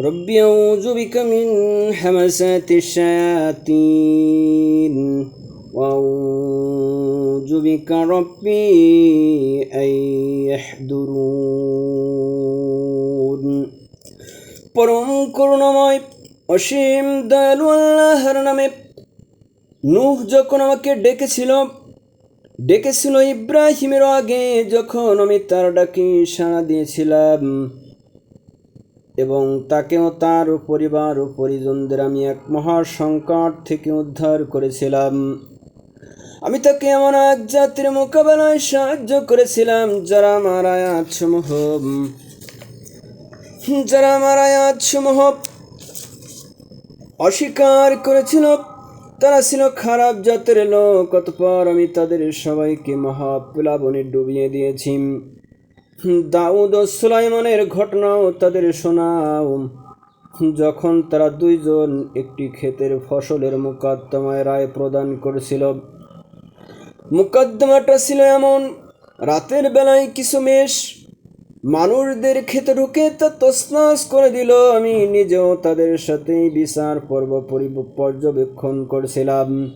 رب أعوذ بك من همسات الشياطين وأعوذ بك ربي أن يحضرون পরম করুণাময় অসীম দয়ালু আল্লাহর নামে নূহ যখন আমাকে ডেকেছিল ডেকেছিল ইব্রাহিমের আগে যখন আমি তার ডাকে সাড়া দিয়েছিলাম এবং তাকেও তার পরিবার ও পরিজনদের আমি এক মহা সংকট থেকে উদ্ধার করেছিলাম। আমি তাকে এমন এক জাতির মোকাবেলায় সাহায্য করেছিলাম, যারা আমার আয়াতসমূহ যারা আমার আয়াতসমূহ অস্বীকার করেছিল। তারা ছিল খারাপ জাতের লোক, অতপর আমি তাদের সবাইকে মহাপ্লাবনে ডুবিয়ে দিয়েছি। দাউদ ও সুলাইমানের ঘটনাও তাদের শোনাও। যখন তারা দুইজন একটি ক্ষেতের ফসলের মোকদ্দমায় রায় প্রদান করেছিল। মোকদ্দমাটা ছিল এমন, রাতের বেলায় কিছু মেষ মানুষদের খেতে ঢুকে তা তসনাস করে দিল। আমি নিজেও তাদের সাথে বিচার পর্ব পরি- পর্যবেক্ষণ করেছিলাম।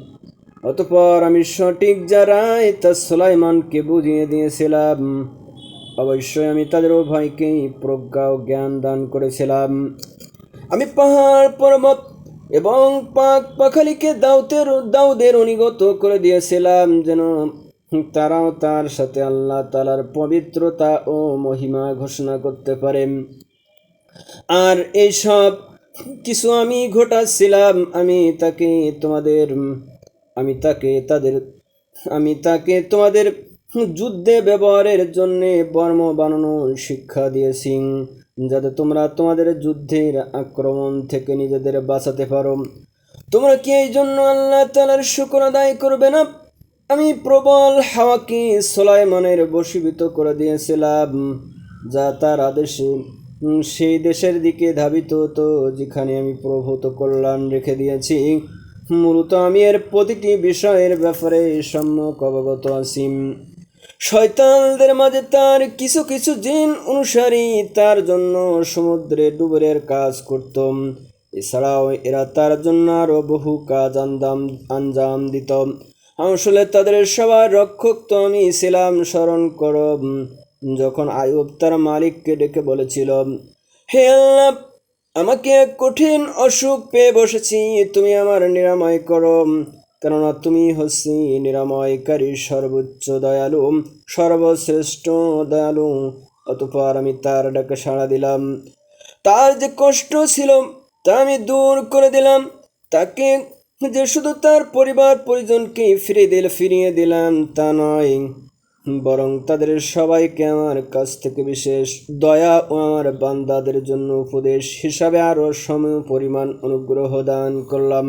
অতপর আমি সঠিক যারাই তা সুলাইমানকে বুঝিয়ে দিয়েছিলাম। অবশ্যই আমি তাদের উভয়কেই প্রজ্ঞা ও জ্ঞান দান করেছিলাম। আমি পাহাড়, পর্বত এবং পাক পাখালিকে দাউতের দাউদের অনুগত করে দিয়েছিলাম যেন তারাও তার সাথে আল্লাহ তালার পবিত্রতা ও মহিমা ঘোষণা করতে পারে। আর এইসব কিছু আমি ঘটাচ্ছিলাম, আমি তাকে তোমাদের, আমি তাকে তাদের, আমি তাকে তোমাদের যুদ্ধে ব্যবহারের জন্য বর্ম বানানোর শিক্ষা দিয়েছি, যাতে তোমরা তোমাদের যুদ্ধের আক্রমণ থেকে নিজেদের বাঁচাতে পারো। তোমরা কি এই জন্য আল্লাহ তালার শুকর আদায় করবে না? আমি প্রবল হাওয়াকে সোলাইমানের বশীভূত করে দিয়েছিলাম, যা তার আদেশে সেই দেশের দিকে ধাবিত হতো, যেখানে আমি প্রভূত কল্যাণ রেখে দিয়েছি। মূলত আমি এর প্রতিটি বিষয়ের ব্যাপারে সম্যক অবগত আছি। শয়তানদের মাঝে তার কিছু কিছু জিন অনুসারী তার জন্য সমুদ্রে ডুবরের কাজ করত। এছাড়াও এরা তার জন্য আরও বহু কাজ আন্দাম আঞ্জাম দিত। আসলে তাদের সবার রক্ষক তো আমি ছিলাম, স্মরণ কর, যখন আয়ুব তার মালিককে ডেকে বলেছিল, হে আল্লাহ, আমাকে কঠিন অসুখ পেয়ে বসেছি, তুমি আমার নিরাময় করো। কেননা তুমি হচ্ছি নিরাময়কারী সর্বোচ্চ দয়ালু, সর্বশ্রেষ্ঠ দয়ালু। অতপর আমি তার ডাকে সাড়া দিলাম, তার যে কষ্ট ছিল তা আমি দূর করে দিলাম। তাকে যে শুধু তার পরিবার পরিজনকে ফিরে দিল, ফিরিয়ে দিলাম তা নয়, বরং তাদের সবাইকে আমার কাছ থেকে বিশেষ দয়া ও আমার বান্দাদের জন্য উপদেশ হিসাবে আরও সম পরিমাণ অনুগ্রহ দান করলাম।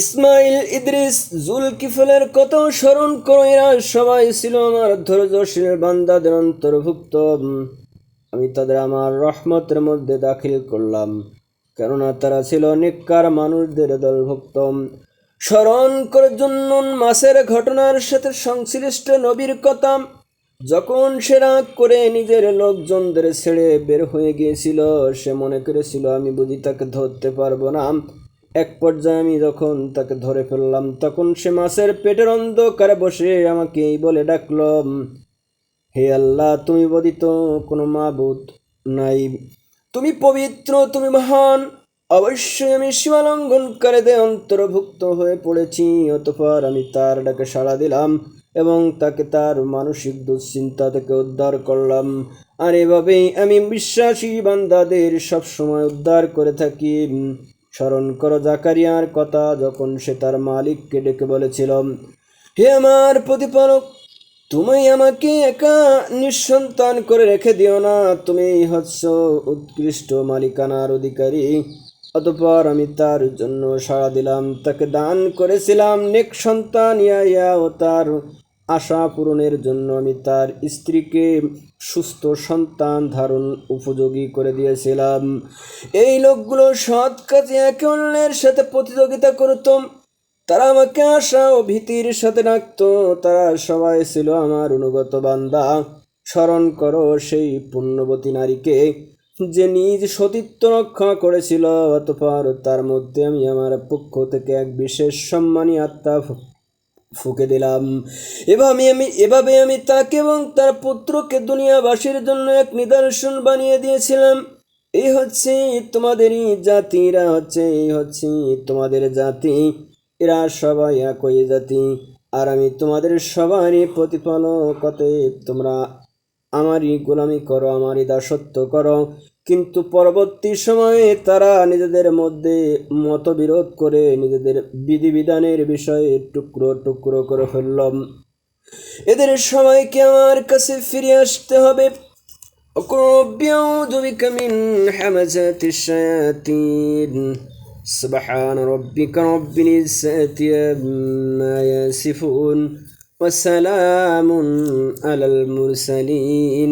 ইসমাইল, ইদ্রিস, জুলকিফলের কত স্মরণ করো, এরা সবাই ছিল আমার ধৈর্যশীল বান্দাদের অন্তর্ভুক্ত। আমি তাদের আমার রহমতের মধ্যে দাখিল করলাম, কেননা তারা ছিল নিকার মানুষদের দলভুক্ত। স্মরণ করে জন্য মাসের ঘটনার সাথে সংশ্লিষ্ট নবীর কথা, যখন সে রাগ করে নিজের লোকজনদের ছেড়ে বের হয়ে গিয়েছিল, সে মনে করেছিল, আমি বুঝি তাকে ধরতে পারব না। এক পর্যায়ে আমি যখন তাকে ধরে ফেললাম, তখন সে মাছের পেটের অন্ধকারে বসে আমাকে বলে ডাকল, হে আল্লাহ, তুমি বদিত কোনো মাবুদ নাই। তুমি পবিত্র, তুমি মহান। অবশ্যই আমি সীমালঙ্ঘনকারীদের অন্তর্ভুক্ত হয়ে পড়েছি। অতপর আমি তার ডাকে সাড়া দিলাম এবং তাকে তার মানসিক দুশ্চিন্তা থেকে উদ্ধার করলাম। আর এভাবেই আমি বিশ্বাসী বান্দাদের সবসময় উদ্ধার করে থাকি। স্মরণ করো জাকারিয়ার কথা যখন সে তার মালিককে ডেকে বলেছিল, হে আমার প্রতিপালক, তুমি আমাকে একা নিঃসন্তান করে রেখে দিও না। তুমি হচ্ছ উৎকৃষ্ট মালিকানার অধিকারী। অতপর আমি তার জন্য সাড়া দিলাম, তাকে দান করেছিলাম। নেক সন্তান, ইয়া ও তার আশা পূরণের জন্য আমি তার স্ত্রীকে সুস্থ সন্তান ধারণ উপযোগী করে দিয়েছিলাম। এই লোকগুলো সৎ কাজে একে অন্যের সাথে প্রতিযোগিতা করতাম তারা আমাকে আশা ও ভীতির সাথে ডাকতো। তারা সবাই ছিল আমার অনুগত বান্দা। স্মরণ করো সেই পুণ্যবতী নারীকে যে নিজ সতীত্ব রক্ষা করেছিল, অতপর তার মধ্যে আমি আমার পক্ষ থেকে এক বিশেষ সম্মানী আত্মা ফুকে দিলাম। এভাবে আমি এভাবে আমি তাকে এবং তার পুত্রকে দুনিয়াবাসীর জন্য এক নিদর্শন বানিয়ে দিয়েছিলাম। এই হচ্ছে তোমাদেরই জাতি, এরা হচ্ছে এই হচ্ছে তোমাদের জাতি। এরা সবাই একই জাতি। আর আমি তোমাদের সবারই প্রতিপালক, অতএব তোমরা আমারই গোলামি করো, আমারই দাসত্ব করো। কিন্তু পরবর্তী সময়ে তারা নিজেদের মধ্যে মতবিরোধ করে নিজেদের বিধিবিধানের বিষয়ে টুকরো টুকরো করে ফেললাম এদের সবাইকে আমার কাছে ফিরে আসতে হবে رب أعوذ بك من حمزات الشياطين سبحان ربك رب العزة عما يصفون وسلام على المرسلين